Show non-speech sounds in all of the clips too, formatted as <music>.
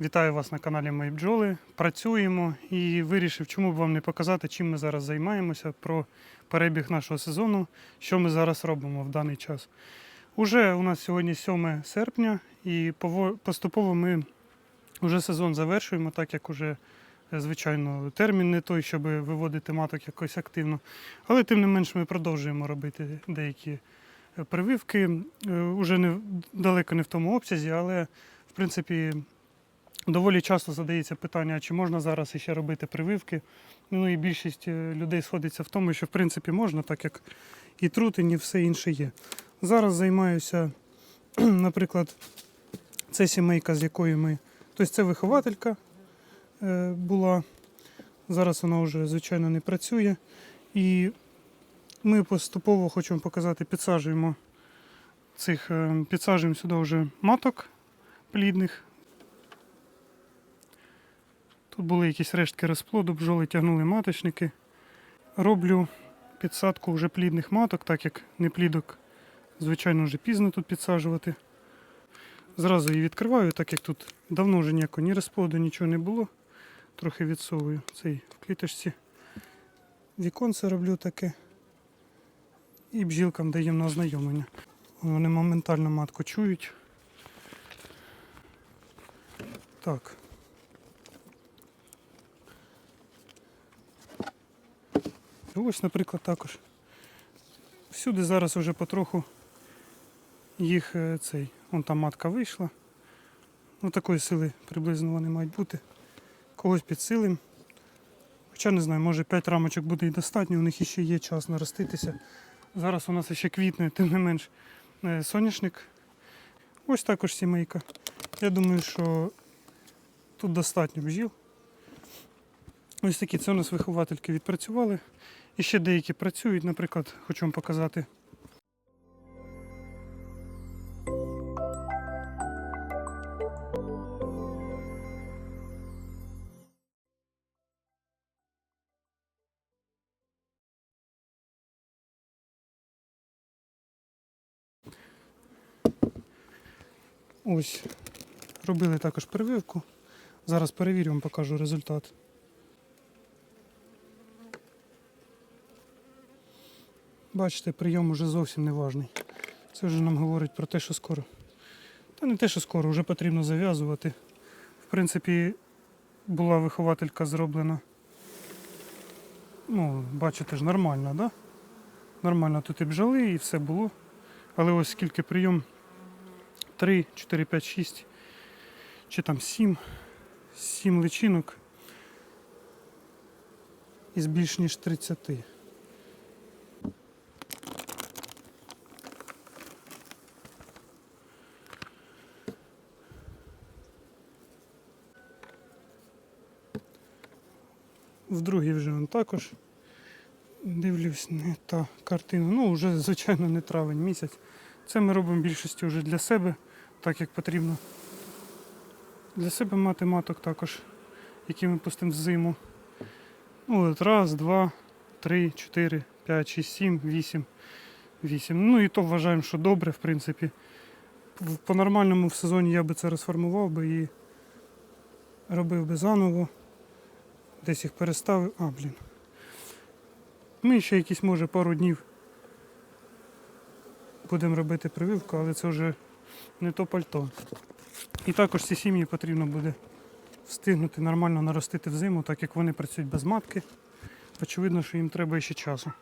Вітаю вас на каналі Мої бджоли. Працюємо і вирішив, чому б вам не показати, чим ми зараз займаємося, про перебіг нашого сезону, що ми зараз робимо в даний час. Уже у нас сьогодні 7 серпня, і поступово ми вже сезон завершуємо, так як уже, е, звичайно, термін не той, щоб виводити маток якось активно. Але тим не менш ми продовжуємо робити деякі е, прививки. Е, Уже не далеко не в тому обсязі, але в принципі. Доволі часто задається питання, чи можна зараз іще робити прививки. Ну і більшість е, людей сходиться в тому, що в принципі можна, так як і трутень, і все інше є. Зараз займаюся, <clears throat> наприклад, це сімейка, з якою ми. Тобто це вихователька е, була. Зараз вона вже, звичайно, не працює. І ми поступово хочемо показати, підсаджуємо цих, е, підсаджуємо сюди вже маток плідних. Тут були якісь рештки розплоду, бджоли тягнули маточники. Роблю підсадку вже плідних маток, так як не плідок, звичайно, вже пізно тут підсаджувати. Зразу її відкриваю, так як тут давно вже ніякого ні розплоду, нічого не було. Трохи відсовую цей в кліточці. Віконце роблю таке. І бджілкам даємо на ознайомлення. Вони моментально матку чують. Так. Ось, наприклад, також. Всюди зараз вже потроху їх е, цей. Вон там матка вийшла. Ну такої сили приблизно вони мають бути. Когось підсилим. Хоча не знаю, може 5 рамочок буде і достатньо, у них іще є час нароститися. Зараз у нас ще квітне, тим не менш е, соняшник. Ось також сімейка. Я думаю, що тут достатньо бджіл. Ось такі це у нас виховательки відпрацювали. І ще деякі працюють, наприклад, хочу вам показати. Ось, робили також прививку. Зараз перевірю, вам покажу результат. Бачите, прийом уже зовсім не важний. Це вже нам говорить про те, що скоро. Та не те, що скоро, вже потрібно зав'язувати. В принципі, була вихователька зроблена. Ну, бачите ж, нормально, да? Нормально тут і бджоли, і все було. Але ось скільки прийом 3, 4, 5, 6, чи там 7, 7 личинок із більш ніж 30. В другій вже он також дивлюсь не та картина. Ну, вже, звичайно, не травень місяць. Це ми робимо більшістю вже для себе, так як потрібно. Для себе мати маток також, які ми пустимо в зиму. Ну, от раз, два, три, чотири, п'ять, шість, сім, вісім. Вісім. Ну і то вважаємо, що добре, в принципі. По-нормальному в сезоні я би це розформував би і робив би заново. Десь їх переставив. А, блін. Ми ще якісь, може, пару днів будемо робити прививку, але це вже не то пальто. І також ці сім'ї потрібно буде встигнути нормально наростити взиму, так як вони працюють без матки. Очевидно, що їм треба ще часу.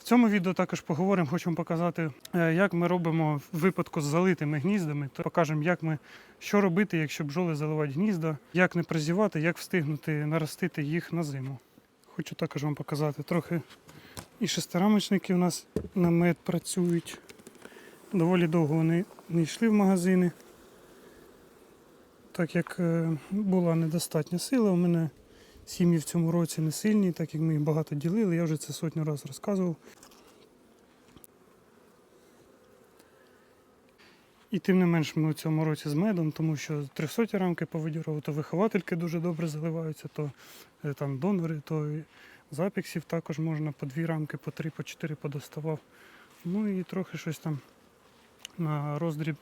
В цьому відео також поговоримо, вам показати, е, як ми робимо в випадку з залитими гніздами. То покажемо, як ми, що робити, якщо бджоли заливають гнізда, як не прозівати, як встигнути наростити їх на зиму. Хочу також вам показати трохи і шестирамочники у нас на мед працюють. Доволі довго вони не йшли в магазини, так як е, була недостатня сила. У мене сім'ї в цьому році не сильні, так як ми їх багато ділили, я вже це сотню разів розказував. І тим не менш ми у цьому році з медом, тому що 300 рамки повидірував, то виховательки дуже добре заливаються, то е, там донори, то запіксів також можна по дві рамки, по три, по чотири подоставав. Ну і трохи щось там на роздріб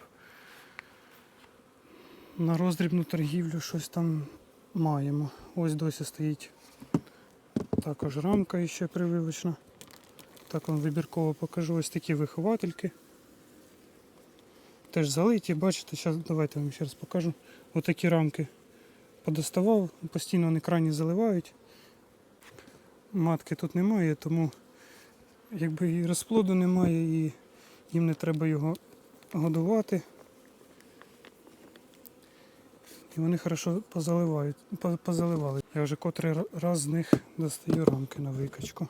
на роздрібну торгівлю щось там маємо. Ось досі стоїть також рамка ще прививочна. Так вам вибірково покажу ось такі виховательки. Теж залиті, бачите, зараз давайте вам ще раз покажу. Отакі рамки подоставав, постійно вони крайні заливають. Матки тут немає, тому якби і розплоду немає, і їм не треба його годувати. І вони хорошо позаливають, позаливали. Я вже котрий раз з них достаю рамки на викачку.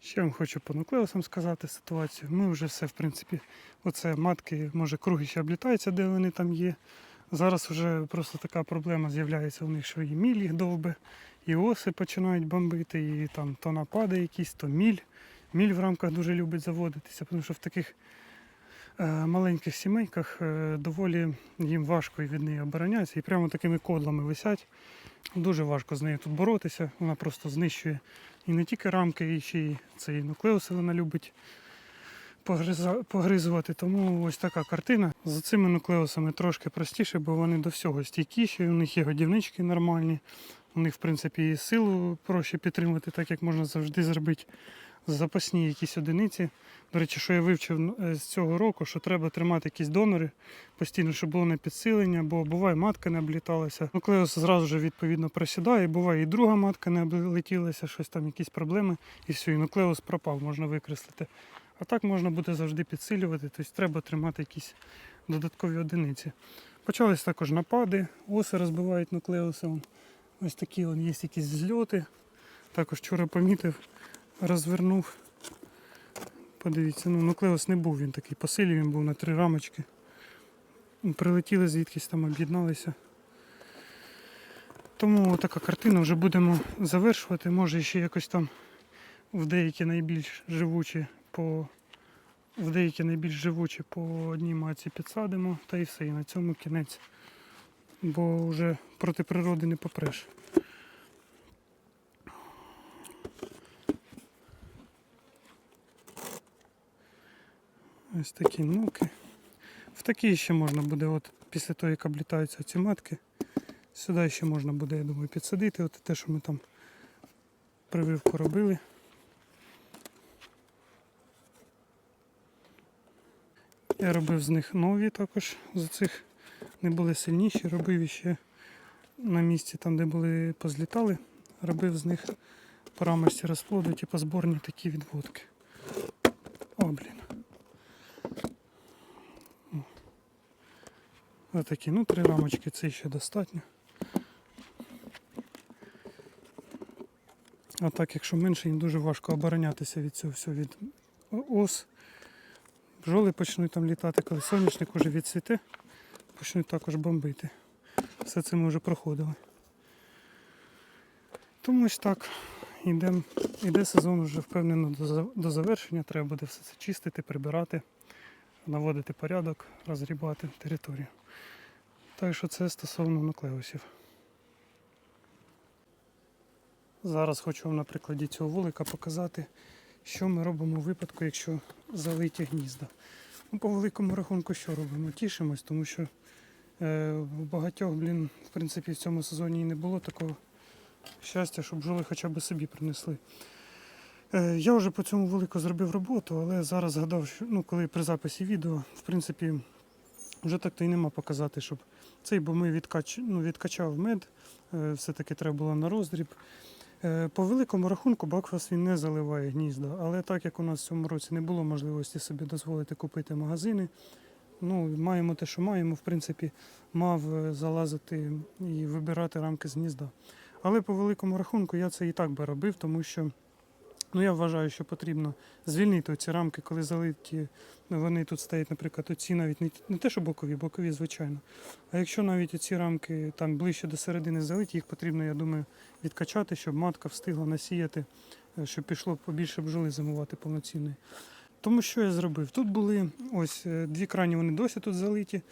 Ще вам хочу по нуклеусам сказати ситуацію. Ми вже все, в принципі, оце матки, може, круги ще облітаються, де вони там є. Зараз вже просто така проблема з'являється у них, що і міль їх довбе, і оси починають бомбити, і там то напади якісь, то міль. Міль в рамках дуже любить заводитися, тому що в таких е, маленьких сімейках е, доволі їм важко від неї оборонятися. І прямо такими кодлами висять. Дуже важко з нею тут боротися. Вона просто знищує і не тільки рамки, і ще й цей нуклеуси вона любить погризувати. Тому ось така картина. З цими нуклеусами трошки простіше, бо вони до всього стійкіші, у них є годівнички нормальні. У них, в принципі, і силу проще підтримувати, так як можна завжди зробити запасні якісь одиниці. До речі, що я вивчив е, з цього року, що треба тримати якісь донори постійно, щоб було на підсилення, бо буває матка не обліталася. Нуклеус зразу ж відповідно просідає, буває і друга матка не облетілася, щось там, якісь проблеми, і все, і нуклеус пропав, можна викреслити. А так можна буде завжди підсилювати, тобто треба тримати якісь додаткові одиниці. Почались також напади, оси розбивають нуклеуси. Ось такі є якісь зльоти. Також вчора помітив, розвернув. Подивіться, ну нуклеус не був, він такий посилів, він був на три рамочки. Прилетіли звідкись там, об'єдналися. Тому така картина вже будемо завершувати. Може ще якось там в деякі найбільш живучі по в деякі найбільш живучі по одній маці підсадимо, та і все, і на цьому кінець. Бо вже проти природи не попреш. Ось такі нуки. В такі ще можна буде, от після того, як облітаються ці матки, сюди ще можна буде, я думаю, підсадити. От те, що ми там прививку робили. Я робив з них нові також, з цих не були сильніші, робив іще на місці, там, де були позлітали, робив з них по рамочці розплоду, типу зборні такі відводки. О, блін. Отакі, ну три рамочки це ще достатньо. А так, якщо менше, їм дуже важко оборонятися від цього всього від ос. Бджоли почнуть там літати, коли соняшник уже відцвіте, почнуть також бомбити. Все це ми вже проходили. Тому ось так. Ідем, іде сезон вже впевнено до завершення. Треба буде все це чистити, прибирати, наводити порядок, розгрібати територію. Так що це стосовно нуклеусів. Зараз хочу вам на прикладі цього вулика показати, що ми робимо у випадку, якщо залиті гнізда. Ну, по великому рахунку, що робимо? Тішимось, тому що е, у багатьох, блін, в принципі, в цьому сезоні і не було такого щастя, щоб бджоли хоча б собі принесли. Е, я вже по цьому вулику зробив роботу, але зараз згадав, що ну, коли при записі відео, в принципі, вже так то й нема показати, щоб цей, бо ми відкач, ну, відкачав мед, е, все-таки треба було на роздріб. Е, По великому рахунку Бакфас він не заливає гнізда, але так як у нас в цьому році не було можливості собі дозволити купити магазини, ну, маємо те, що маємо, в принципі, мав залазити і вибирати рамки з гнізда. Але по великому рахунку я це і так би робив, тому що ну, я вважаю, що потрібно звільнити ці рамки, коли залиті, ну, вони тут стоять, наприклад, оці навіть не, не те, що бокові, бокові, звичайно. А якщо навіть ці рамки там ближче до середини залиті, їх потрібно, я думаю, відкачати, щоб матка встигла насіяти, е, щоб пішло побільше бджоли зимувати повноцінної. Тому що я зробив? Тут були ось е, дві крані, вони досі тут залиті.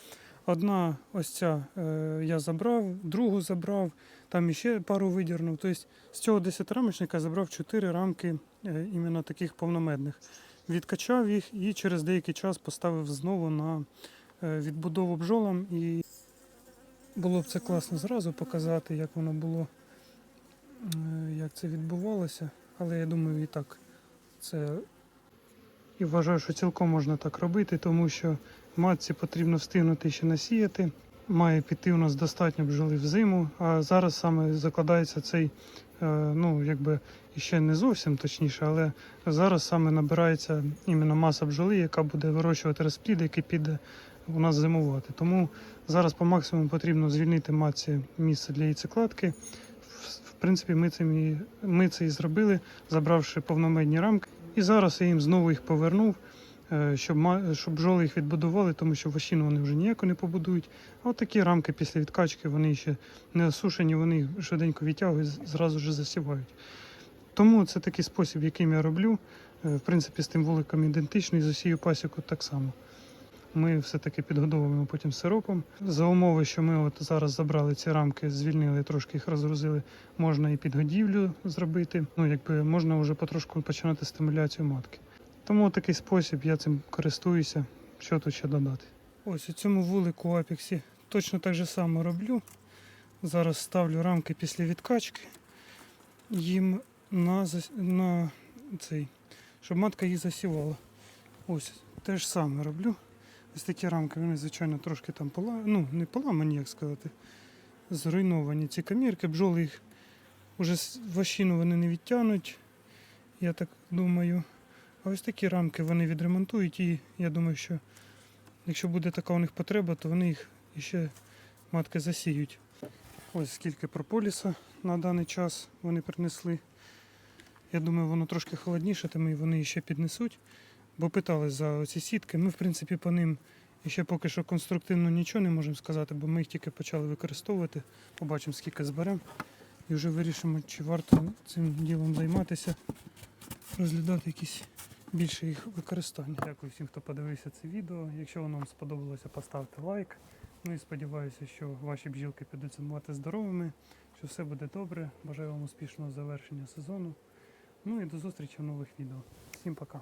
Одна ось ця е, я забрав, другу забрав. там іще пару видірнув. Тобто з цього 10 рамочника забрав 4 рамки е, іменно таких повномедних. Відкачав їх і через деякий час поставив знову на е, відбудову бджолам. І було б це класно зразу показати, як воно було, як це відбувалося. Але я думаю, і так це і вважаю, що цілком можна так робити, тому що матці потрібно встигнути ще насіяти. Має піти у нас достатньо бджоли в зиму, а зараз саме закладається цей, е, ну якби ще не зовсім точніше, але зараз саме набирається іменно маса бджоли, яка буде вирощувати розплід, який піде у нас зимувати. Тому зараз по максимуму потрібно звільнити матці місце для яйцекладки. В- принципі, ми це, ми це і зробили, забравши повномедні рамки. І зараз я їм знову їх повернув, щоб, щоб бджоли їх відбудували, тому що вощину вони вже ніяко не побудують. А от такі рамки після відкачки, вони ще не осушені, вони їх швиденько відтягують, з- зразу ж засівають. Тому це такий спосіб, яким я роблю. Е, В принципі, з тим вуликом ідентичний, з усією пасіку так само. Ми все-таки підгодовуємо потім сиропом. За умови, що ми от зараз забрали ці рамки, звільнили, трошки їх розгрузили, можна і підгодівлю зробити. Ну, якби можна вже потрошку починати стимуляцію матки. Тому такий спосіб, я цим користуюся. Що тут ще додати? Ось у цьому вулику в апексі точно так же само роблю. Зараз ставлю рамки після відкачки їм на, на цей, щоб матка їх засівала. Ось те ж саме роблю. Ось такі рамки, вони, звичайно, трошки там пола... ну, не поламані, як сказати, зруйновані ці камірки, бджоли їх з- вощину вони не відтягнуть, я так думаю. А ось такі рамки вони відремонтують і я думаю, що якщо буде така у них потреба, то вони їх іще матки засіють. Ось скільки прополіса на даний час вони принесли. Я думаю, воно трошки холодніше, тому і вони ще піднесуть. Бо питали за ці сітки. Ми, в принципі, по ним ще поки що конструктивно нічого не можемо сказати, бо ми їх тільки почали використовувати. Побачимо, скільки зберемо. І вже вирішимо, чи варто цим ділом займатися, розглядати якісь більше їх використання. Дякую всім, хто подивився це відео. Якщо воно вам сподобалося, поставте лайк. Ну і сподіваюся, що ваші бджілки підуть зимувати здоровими, що все буде добре. Бажаю вам успішного завершення сезону. Ну і до зустрічі в нових відео. Всім пока.